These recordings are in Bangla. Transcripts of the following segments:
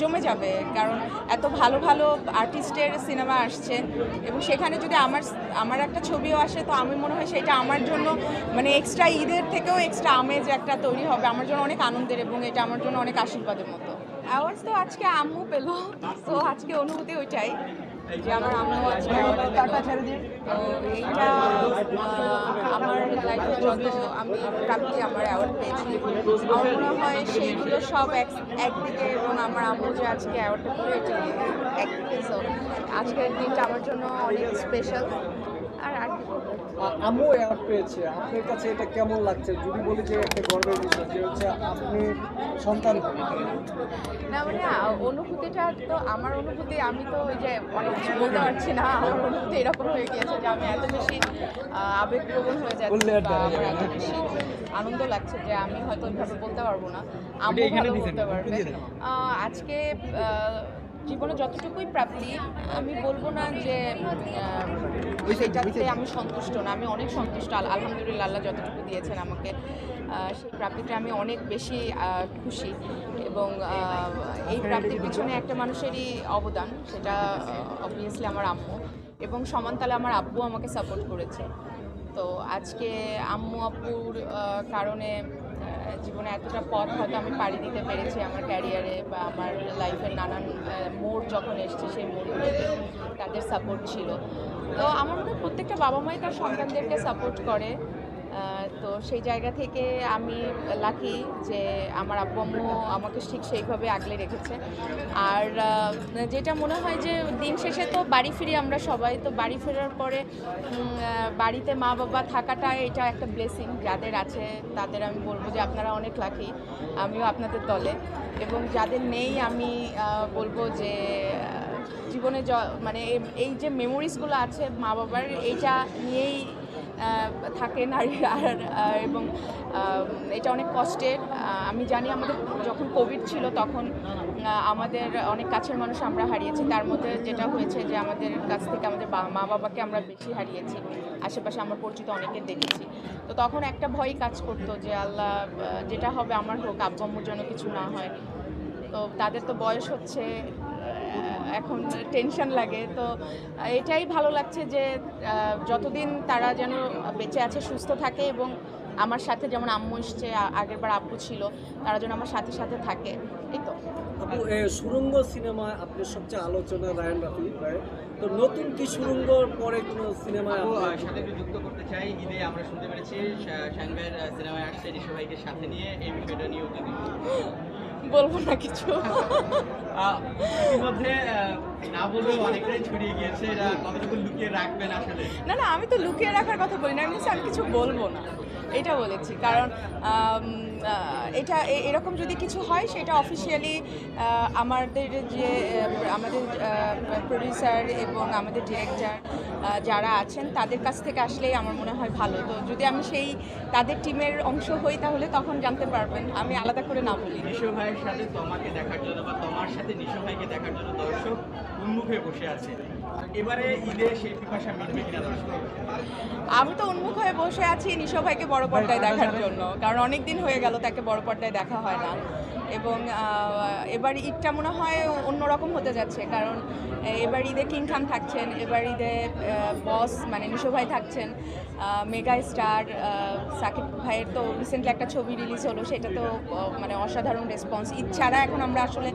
জমে যাবে, কারণ এত ভালো ভালো আর্টিস্টের সিনেমা আসছে। এবং সেখানে যদি আমার আমার একটা ছবিও আসে, তো আমি মনে হয় সেটা আমার জন্য মানে এক্সট্রা ঈদের থেকেও এক্সট্রা আমেজ একটা তৈরি হবে। আমার জন্য অনেক আনন্দের এবং এটা আমার জন্য অনেক আশীর্বাদের মতো। অ্যাওয়ার্ডস তো আজকে আম্মু পেল, তো আজকে অনুভূতি ওইটাই। যে আমার আম্মু আজকে award পেল। তো এইটা আমার লাইফে যত আমি প্রাপ্তি আমার অ্যাওয়ার্ড পেয়েছি আমার মনে হয় সেইগুলো সব এক- একদিকে এবং আমার আম্মু যে আজকে অ্যাওয়ার্ডটা এটা একদিকে সো আজকের দিনটা আমার জন্য অনেক স্পেশাল বলব অ্যাওয়ার্ড পেয়েছে। আপনার কাছে এটা কেমন লাগছে? যদি বলি যে একটা গর্বের বিষয় যে হচ্ছে আপনি সন্তান না মানে অনুভূতিটা তো আমার অনুভূতি আমি তো ওই যে অনেক কিছু বলতে পারছি না আমার অনুভূতি এরকম হয়ে গিয়েছে যে আমি এত বেশি আবেগপ্রবণ হয়ে যাচ্ছি বা আমার এত বেশি আনন্দ লাগছে যে আমি হয়তো ওইভাবে বলতে পারব না। ভালো বলতে পারবে। আজকে জীবনে যতটুকুই প্রাপ্তি আমি বলব না যে সেটাতে আমি সন্তুষ্ট না। আমি অনেক সন্তুষ্ট। আল- আলহামদুলিল্লাহ আল্লাহ যতটুকু দিয়েছেন আমাকে সেই প্রাপ্তিটা আমি অনেক বেশি খুশি। এবং এই প্রাপ্তির পিছনে একটা মানুষেরই অবদান সেটা অবভিয়াসলি আমার আম্মু। এবং সমানতালে আমার আব্বু আমাকে সাপোর্ট করেছে। তো আজকে আম্মু আব্বুর কারণে জীবনে এতটা পথ হয়তো আমি পাড়ি দিতে পেরেছি আমার ক্যারিয়ারে বা আমার লাইফের নানান মোড় যখন এসছে সেই মোড়গুলোতে তাদের সাপোর্ট ছিল। তো আমার মনে হয় প্রত্যেকটা বাবা মাই তার সন্তানদেরকে সাপোর্ট করে। তো সেই জায়গা থেকে আমি লাকি যে আমার আব্বু আমাকে ঠিক সেইভাবে আগলে রেখেছে। আর যেটা মনে হয় যে দিন শেষে তো বাড়ি ফিরি আমরা সবাই, তো বাড়ি ফেরার পরে বাড়িতে মা বাবা থাকাটা এটা একটা ব্লেসিং যাদের আছে তাদের আমি বলব যে আপনারা অনেক লাকি আমিও আপনাদের দলে। এবং যাদের নেই আমি বলব যে জীবনে মানে এই যে মেমোরিজগুলো আছে মা বাবার, এইটা নিয়েই আহ, থাকেন আর এবং এটা অনেক কষ্টের। আমি জানি আমাদের যখন কোভিড ছিল তখন আমাদের অনেক কাছের মানুষ আমরা হারিয়েছি। তার মধ্যে যেটা হয়েছে যে আমাদের কাছ থেকে আমাদের মা বাবাকে আমরা বেশি হারিয়েছি। আশেপাশে আমার পরিচিত অনেকে দেখেছি। তো তখন একটা ভয়ই কাজ করতো যে আল্লাহ যেটা হবে আমার হোক আব্বু আম্মুর জন্য কিছু না হয়। তো তাদের তো বয়স হচ্ছে এখন টেনশন লাগে। তো এটাই ভালো লাগছে যে যতদিন তারা যেন বেঁচে আছে সুস্থ থাকে এবং আমার সাথে যেমন আম্মু এসছে আ- আগেরবার আব্বু ছিল তারা যেন আমার সাথে সাথে থাকে। এই তো। আপু সুরঙ্গ সিনেমা আপনার সবচেয়ে আলোচনা রায়ন রাফি তো নতুন কি সুরঙ্গর পরে কোনো আপনি- আহ, সাথে একটু যুক্ত করতে চাই। ঈদে আমরা শুনতে পেরেছি শাহিন ভাইয়ের সিনেমায় আসছে ঋষু ভাইকে সাথে নিয়ে এই বিষয়টা নিয়েও যদি বলব না কিছু। না না আমি তো লুকিয়ে রাখার কথা বলি না। আমি আমি কিছু বলব না। এটা বলেছি। কারণ এটা এরকম যদি কিছু হয় সেটা অফিসিয়ালি আমাদের যে আমাদের প্রডিউসার এবং আমাদের ডিরেক্টর যারা আছেন তাদের কাছ থেকে আসলেই আমার মনে হয় ভালো। তো যদি আমি সেই তাদের টিমের অংশ হই তাহলে তখন জানতে পারবেন। আমি আলাদা করে না বলি। নিশো ভাইয়ের সাথে তোমাকে দেখার জন্য বা তোমার সাথে নিশো ভাইকে দেখার জন্য দর্শক উন্মুখে বসে আছে। এবারে ঈদে সেই পিপাসা মিটবে কিনা দর্শক? আমি তো উন্মুখ হয়ে বসে আছি নিশো ভাইকে বড় পর্দায় দেখার জন্য। কারণ অনেক দিন হয়ে গেল তাকে বড় পর্দায় দেখা হয় না। এবং এবার ঈদটা মনে হয় অন্যরকম হতে যাচ্ছে। কারণ এবার ঈদে কিং খান থাকছেন, এবার ঈদে বস মানে নিশো ভাই থাকছেন মেগা স্টার সাকিব ভাইয়ের তো রিসেন্টলি একটা ছবি রিলিজ হলো, সেটা তো মানে অসাধারণ রেসপন্স ঈদ ছাড়া এখন আমরা আসলে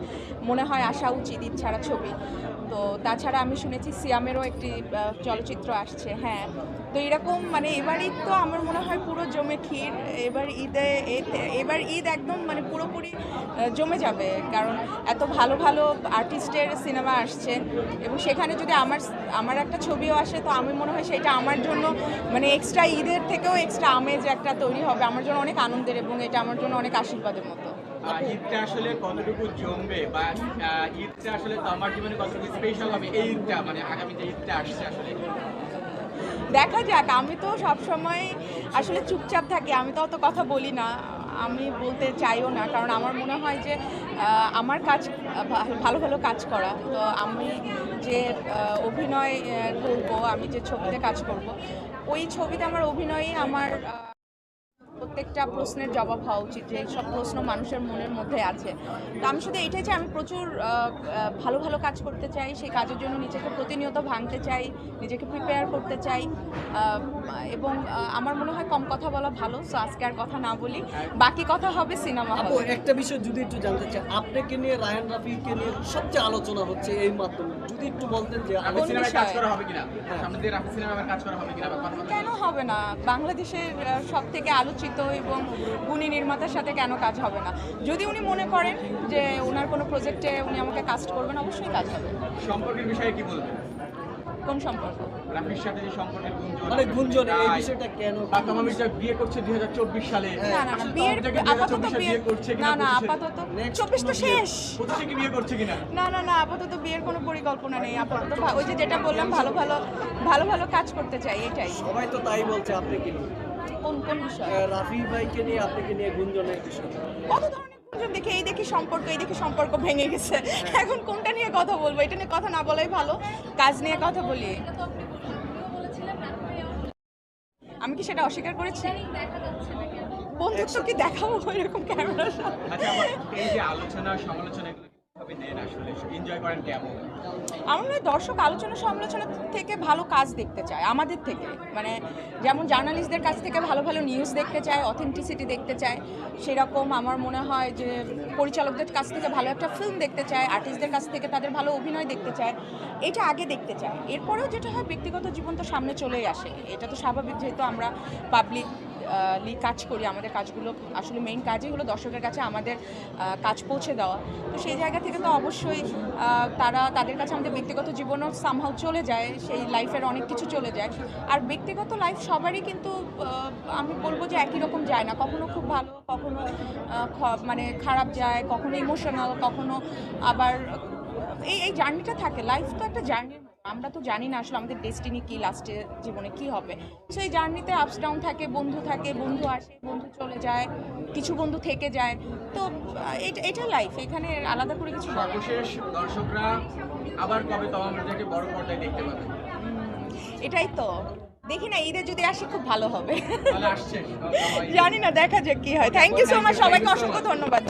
মনে হয় আসা উচিত, ঈদ ছাড়া ছবি। তো তাছাড়া আমি শুনেছি সিয়ামেরও একটি চলচ্চিত্র আসছে হ্যাঁ। তো এরকম মানে এবার ঈদ তো আমার মনে হয় পুরো জমে ক্ষীর, এবার ঈদে এবার ঈদ একদম মানে পুরোপুরি জমে যাবে, কারণ এত ভালো ভালো আর্টিস্টের সিনেমা আসছে, এবং সেখানে যদি আমার আমার একটা ছবিও আসে, তো আমি মনে হয় সেটা আমার জন্য মানে এক্সট্রা ঈদের থেকেও এক্সট্রা আমেজ একটা তৈরি হবে, আমার জন্য অনেক আনন্দের, এবং এটা আমার জন্য অনেক আশীর্বাদের মতো। ঈদটা আসলে কতটুকু জমবে বা ঈদটা আসলে জীবনে কতটুকু স্পেশাল হবে, এই ঈদটা মানে আগামী যে ঈদটা আসছে আসলে। দেখা যাক, আমি তো সবসময় আসলে চুপচাপ থাকি, আমি তো অত কথা বলি না, আমি বলতে চাইও না, কারণ আমার মনে হয় যে আমার কাজ, ভালো ভালো কাজ করা। তো আমি যে অভিনয় করব, আমি যে ছবিতে কাজ করব, ওই ছবিতে আমার অভিনয়ই আমার প্রত্যেকটা প্রশ্নের জবাব হওয়া উচিত যে সব প্রশ্ন মানুষের মনের মধ্যে আছে। তো আমি শুধু এটাই চাই আমি প্রচুর ভালো ভালো কাজ করতে চাই সেই কাজের জন্য নিজেকে প্রতিনিয়ত ভাঙতে চাই নিজেকে প্রিপেয়ার করতে চাই এবং আমার মনে হয় কম কথা বলা ভালো সো আজকে আর কথা না বলি। বাকি কথা হবে সিনেমা হবে। একটা বিষয় যদি একটু জানতে চাই আপনাকে নিয়ে রায়ান রাফিকে নিয়ে সবচেয়ে আলোচনা হচ্ছে এই মাধ্যমে। যদি একটু বলতেন যে কাজ করা হবে কিনা? সামনে দিয়ে রাফি সিনেমায় কাজ করা হবে কিনা কেন হবে না? বাংলাদেশের সব থেকে আলোচিত এবং গুণী নির্মাতার সাথে কেন কাজ হবে না? যদি উনি মনে করেন যে ওনার কোনো প্রজেক্টে উনি আমাকে কাস্ট করবেন অবশ্যই কাজ হবে। সম্পর্কের বিষয়ে কি বলবেন? কোন সম্পর্ক? রাফির সাথে যে সম্পর্কের গুঞ্জন মানে গুঞ্জন এই বিষয়টা কেন বা মির্জা বিয়ে করছে দুই সালে। না কি আপাতত বিয়ে করছে কিনা না না আপাতত তো শেষ। কি বিয়ে করছে কিনা? না না না আপাতত বিয়ের কোনো পরিকল্পনা নেই আপাতত ওই যে যেটা বললাম ভালো ভালো ভালো ভালো কাজ করতে চাই এটাই। সবাই তো তাই বলছে আপনি নিয়ে কোন কোন বিষয়? রাফি ভাইকে নিয়ে আপনাকে নিয়ে গুঞ্জনের বিষয়। কত ধরনের গুঞ্জন? দেখি এই দেখি সম্পর্ক এই দেখি সম্পর্ক ভেঙে গেছে। এখন কোনটা নিয়ে কথা বলব? এটা নিয়ে কথা না বলাই ভালো। কাজ নিয়ে কথা বলি। আমি কি সেটা অস্বীকার করেছি? বন্ধুত্ব কি দেখাবো এরকম ক্যামেরার সামনে? আচ্ছা এই যে আলোচনা সমালোচনা আমার দর্শক আলোচনা সমালোচনা থেকে ভালো কাজ দেখতে চায়, আমাদের থেকে। মানে যেমন জার্নালিস্টদের কাছ থেকে ভালো ভালো নিউজ দেখতে চায় অথেন্টিসিটি দেখতে চায়, সেরকম আমার মনে হয় যে পরিচালকদের কাছ থেকে ভালো একটা ফিল্ম দেখতে চায় আর্টিস্টদের কাছ থেকে তাদের ভালো অভিনয় দেখতে চায়, এটা আগে দেখতে চায়। এরপরেও যেটা হয়, ব্যক্তিগত জীবন তো সামনে চলেই আসে। এটা তো স্বাভাবিক, যেহেতু আমরা পাবলিক কাজ করি, আমাদের কাজগুলো, আসলে মেইন কাজই হলো দর্শকের কাছে আমাদের কাজ পৌঁছে দেওয়া। তো সেই জায়গা থেকে তো অবশ্যই তারা তাদের কাছে আমাদের ব্যক্তিগত জীবনও সামহাও চলে যায়, সেই লাইফের অনেক কিছু চলে যায়। আর ব্যক্তিগত লাইফ সবারই কিন্তু আমি বলব যে একই রকম যায় না। কখনো খুব ভালো, কখনো মানে খারাপ যায়, কখনো ইমোশনাল কখনো আবার, এই এই জার্নিটা থাকে। লাইফ তো একটা জার্নির আমরা তো জানি না আসলে আমাদের ডেস্টিনি কি লাস্টে জীবনে কি হবে। সেই জার্নিতে আপস ডাউন থাকে বন্ধু থাকে বন্ধু আসে বন্ধু চলে যায় কিছু বন্ধু থেকে যায়। তো এটা এটা লাইফ এখানে আলাদা করে কিছু সর্বশেষ দর্শকরা আবার কবে মির্জাকে বড় পর্দায় দেখতে পাবে? এটাই তো। দেখি না ঈদে যদি আসি খুব ভালো হবে। জানি না দেখা যাক কি হয়। থ্যাংক ইউ সো মাচ সবাইকে অসংখ্য ধন্যবাদ